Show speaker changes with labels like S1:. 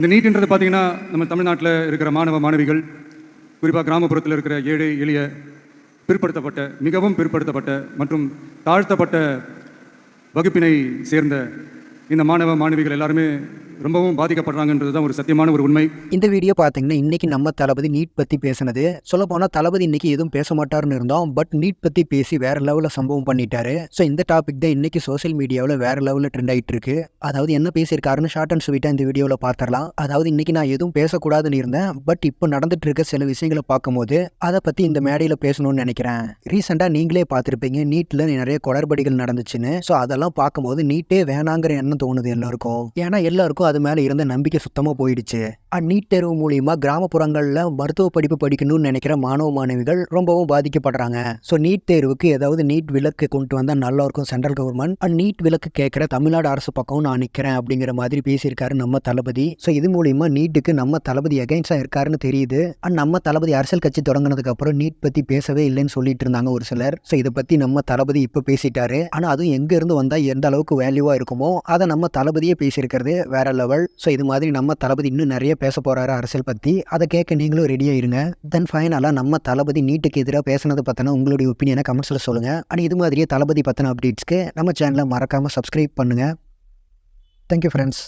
S1: இந்த நீட்ன்றது பார்த்தீங்கன்னா நம்ம தமிழ்நாட்டில் இருக்கிற மாணவ மாணவிகள் குறிப்பாக கிராமப்புறத்தில் இருக்கிற ஏழை எளிய பிற்படுத்தப்பட்ட மிகவும் பிற்படுத்தப்பட்ட மற்றும் தாழ்த்தப்பட்ட வகுப்பினை சேர்ந்த இந்த மாணவ மாணவிகள் எல்லாருமே ரொம்பவும் பாதிக்கப்படுறாங்கன்றது தான் ஒரு சத்தியமான ஒரு உண்மை.
S2: இந்த வீடியோ பார்த்தீங்கன்னா இன்னைக்கு நம்ம தளபதி நீட் பற்றி பேசினது. சொல்ல போனால் தளபதி இன்னைக்கு எதுவும் பேச மாட்டாருன்னு இருந்தோம். பட் நீட் பற்றி பேசி வேற லெவலில் சம்பவம் பண்ணிட்டாரு. ஸோ இந்த டாபிக் தான் இன்னைக்கு சோஷியல் மீடியாவில் வேற லெவலில் ட்ரெண்ட் ஆகிட்டு இருக்கு. அதாவது என்ன பேசியிருக்காருன்னு ஷார்ட் அண்ட் ஸ்வீட்டாக இந்த வீடியோவில் பார்த்துடலாம் அதாவது இன்னைக்கு நான் எதுவும் பேசக்கூடாதுன்னு இருந்தேன். பட் இப்போ நடந்துட்டு இருக்க சில விஷயங்களை பார்க்கும்போது அதை பற்றி இந்த மேடையில் பேசணும்னு நினைக்கிறேன். ரீசெண்டாக நீங்களே பார்த்துருப்பீங்க நீட்டில் நிறைய குளறுபடிகள் நடந்துச்சுன்னு. ஸோ அதெல்லாம் பார்க்கும்போது நீட்டே வேணாங்கிற எண்ணம் தோணுது எல்லாருக்கும். ஏன்னா எல்லாருக்கும் அது மேலே இருந்த நம்பிக்கை சுத்தமாக போயிடுச்சு. அண்ட் நீட் தேர்வு மூலியமாக கிராமப்புறங்களில் மருத்துவ படிப்பு படிக்கணும்னு நினைக்கிற மாணவ மாணவிகள் ரொம்பவும் பாதிக்கப்படுறாங்க. ஸோ நீட் தேர்வுக்கு ஏதாவது நீட் விலக்கு கொண்டு வந்தால் நல்லா இருக்கும் சென்ட்ரல் கவர்மெண்ட். அண்ட் நீட் விலக்கு கேட்குற தமிழ்நாடு அரசு பக்கம் நான் நிற்கிறேன் அப்படிங்கிற மாதிரி பேசியிருக்காரு நம்ம தளபதி. ஸோ இது மூலியமா நீட்டுக்கு நம்ம தளபதி அகைன்ஸ்டாக இருக்காருன்னு தெரியுது. அண்ட் நம்ம தளபதி அரசியல் கட்சி தொடங்கினதுக்கு அப்புறம் நீட் பற்றி பேசவே இல்லைன்னு சொல்லிட்டு இருந்தாங்க ஒரு சிலர். ஸோ இதை பற்றி நம்ம தளபதி இப்போ பேசிட்டாரு. ஆனால் அதுவும் எங்கேருந்து வந்தால் எந்த அளவுக்கு வேல்யூவாக இருக்குமோ அதை நம்ம தளபதியே பேசியிருக்கிறது வேற லெவல் ஸோ இது மாதிரி நம்ம தளபதி இன்னும் நிறைய பேச போகிறாரு அரசியல் பற்றி அதை கேட்க நீங்களும் ரெடியாக இருங்க. தென் ஃபைனலாக நம்ம தளபதி நீட்டுக்கு எதிராக பேசுனது பற்றின உங்களுடைய ஒப்பீனியனை கமெண்ட்ஸில் சொல்லுங்கள் அண்ட் இது மாதிரியே தளபதி பற்றின அப்டேட்ஸ்க்கு நம்ம சேனலை மறக்காமல் சப்ஸ்கிரைப் பண்ணுங்கள் தேங்க்யூ ஃப்ரெண்ட்ஸ்